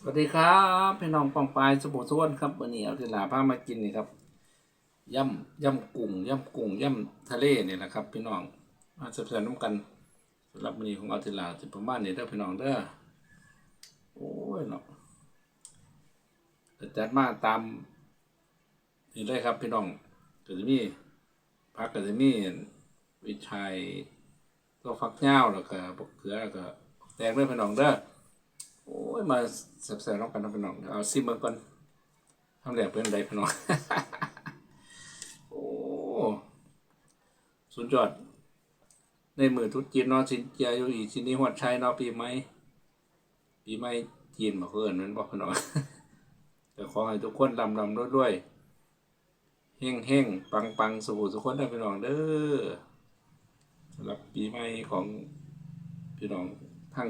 สวัสดีครับพี่น้องปองปลายสบู่ส้วนครับวันนี้เอาทีลาพามากินนี่ครับย่ำย่ำกุ้งย่ำกุ้งย่ำทะเลเนี่ยนะครับ พี่น้องมาสนับสนุนกันสำหรับวันนี้ของเอาทีลาจะประมาณนี้เด้อพี่น้องเด้อโอ้ยเนาะจัดมาตามนี่เลยครับพี่น้องก็จะมีพักก็จะมีวิชัยตัวฟักเงาแล้วก็บกเขือแล้วก็แตงด้วยพี่น้องเด้อ ยมาแซ่บๆน้องกันน้องพี่น้องซีเอาซิมเบอร์ก่อนทำแหลกเป็นไรพี่น้องโอ้สุดยอด ในมือทุกจีนนาะสินเจียอยู่อีสินนี้หัวชัยเนาะปีใหมปีใหมจีนมาเพื่อนนั่นบอกพี่น้องแต่ขอให้ทุกคนลำลำด้วยด้วยเฮ่งเฮ่งปังปังสุขสุขคนได้พี่น้องเด้อสำหรับปีใหม่ของพี่น้องทั้ง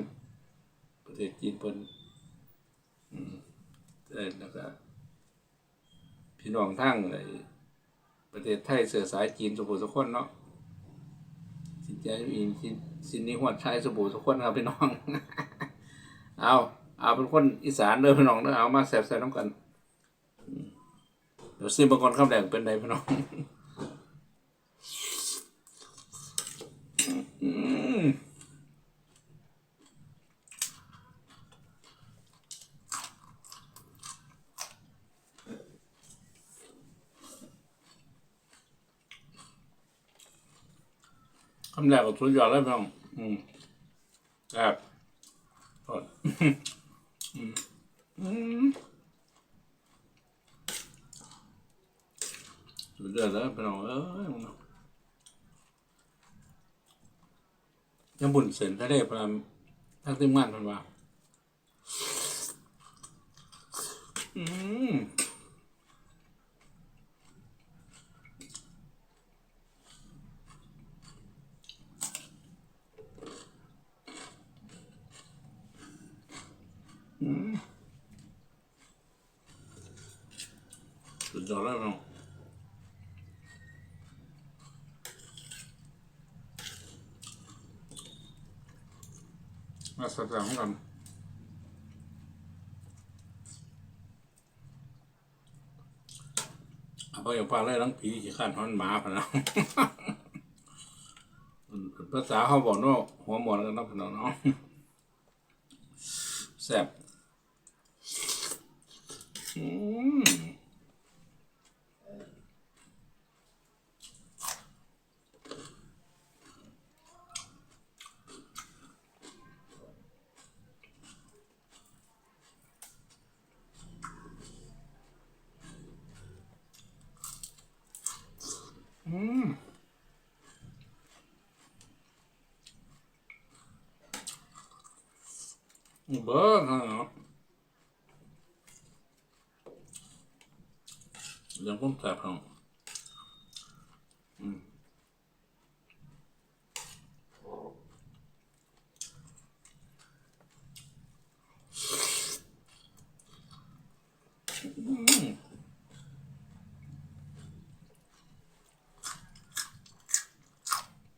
ประเทศจีนเพิ่นอืม เออแล้วก็พี่น้องทั้งไอ้ประเทศไทยเสือสายจีนสุโขสุคนเนาะสินใจอินสินสินนี้หัวดชายสุโขสุคนครับพี่น้อง เอาเอาเป็นคนอีสานเด้อพี่น้องเด้อเอามาแซ่บๆน้ำกันเดี๋ยวซิมบอร์ก่อนคำแดงเป็นไดพี่น้อง อืม คำแรกก็สุดยอดเลยพี่น้องอืมครับสดอืมอืมสุดยอดเลยพี่น้องเอ้ยมึงเนายังบุญเสร็จทะเลพลังทั้งทีมงานพันว่าอืม สุดยอดเลยพี่น้อง มาสับสนกันเอาไปอย่างปลาเลยทั้งผีขี้ข้านหันหมาพะนะภาษาเขาบอกว่าหัวหมอนกันนะพี่น้องเนาะแซ่บอืม อืม เบอร์ฮะเนาะยังผมแสบห้องอืม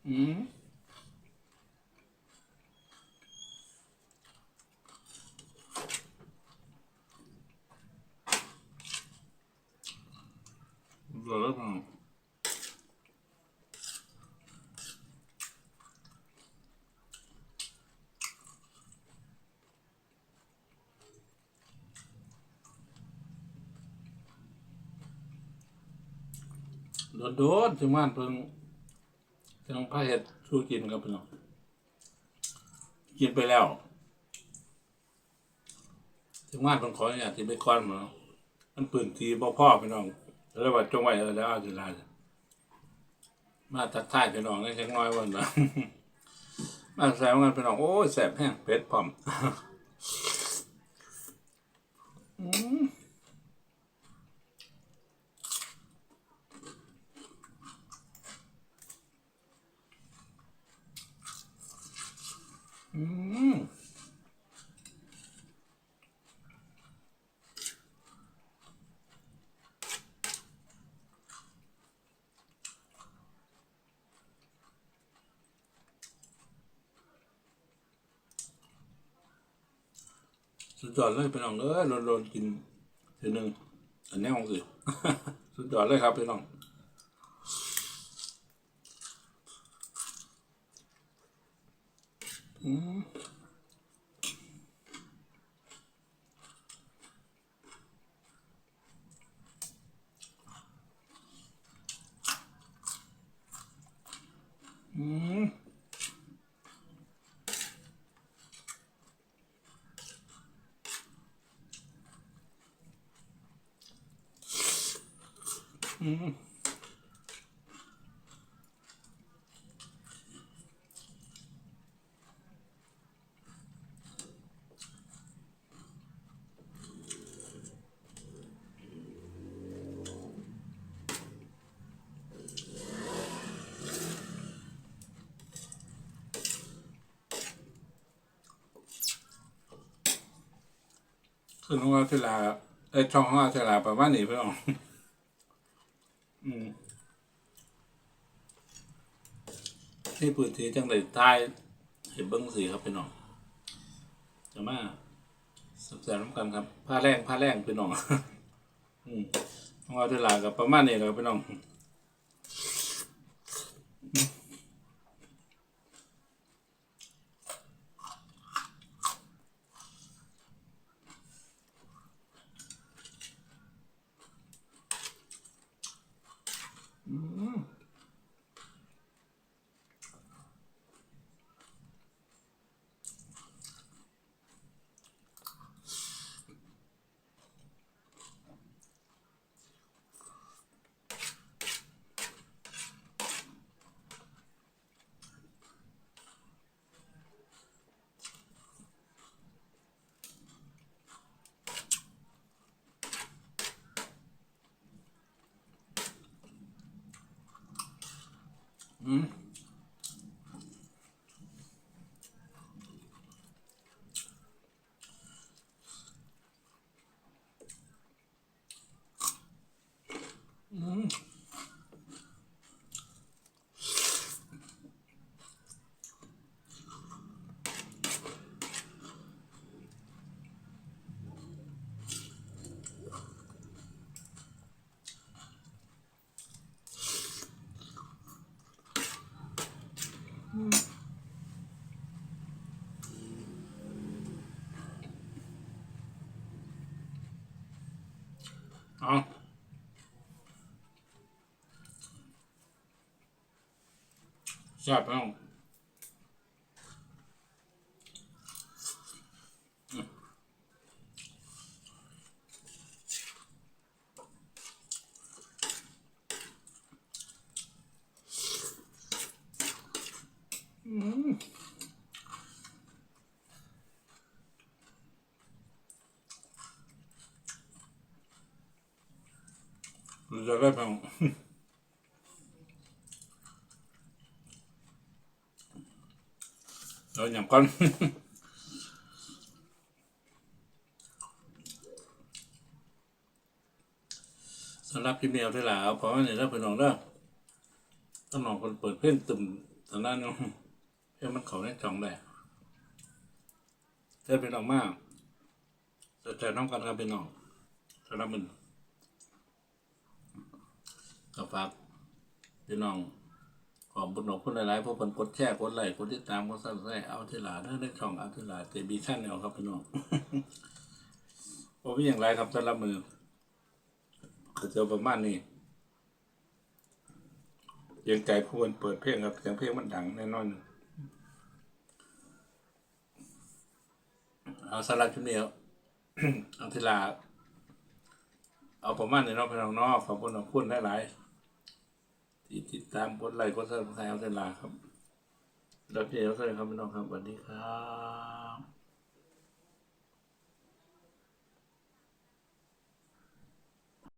อืมเดี๋ยวแล้วกัน โดนๆถึงบ้านเพิ่งจะต้องพาเห็ดสู้กินครับพี่น้องกินไปแล้ว ถึงว่าเป็นขออย่างที่ไปก้อนมามันปืนทีบ่พ่อพี่น้องแล้วว่าจงไว้เออแล้วอาจุฬามาทักทายพี่น้องได้เล็กน้อยวันนะมาแซวกันพี่น้องโอ้ยแสบแห้งเป็ดพร้อมอืม อืมสุดยอดเลยพี่น้องเอ้ยโลนๆกินทีหนึ่งอันนี้ของสิ สุดยอดเลยครับพี่น้อง อืมอื มขึ้นของเราเทลาไอยช่องของเราเทลาประมาณนี้พี่น้องอืมที่พื้นที่จังเลยใต้เห็นเบิ้งสีครับพี่น้องจะมาสับแสนน้ำกันครับผ้าแรงผ้าแรงพี่น้อง อืมของเราเทลากับประมาณนี้แหละครับพี่น้อง อืม เอา แซ่บพี่น้องรู้จะได้พี่น้อง rồi nhầm con สำหรับพี่เมียวได้หลาเอาเพราะว่าเนี่ยถ้าเป็นน้องเด้อต้องน้องคนเปิดเพลงตุ่มทางด้านน้องเพลงมันเขาในจ่องได้เธอเป็นน้องมากแต่ใจน้องกันครับเป็นน้องสำหรับมัน ก็ฝากพี่น้องขอบคุณหนกคนหลายๆพวกคนกดแชร์กดไลค์กดติดตามกดซับสไครต์เอาที่หลาเด้อในช่องเอาที่หลาเตบีชั่นแนวครับพี่น้องผมมีอย่างไรครับสำหรับมือก็เจอประมาณนี้เสียงไก่ผู้คนเปิดเพลงครับเสียงเพลงมันดังแน่นอนเอาสลับชุดนี้เอาเอาทีลาเอาประมาณนี้เนาะพี่น้องเนาะขอบคุณขอบคุณหลายๆ ที่ติดตามกดไลค์กดซับสไครต์เอาเวลาครับรับเพี่เอ๋ก็เลยครับพี่น้องครับสวัสดีครับ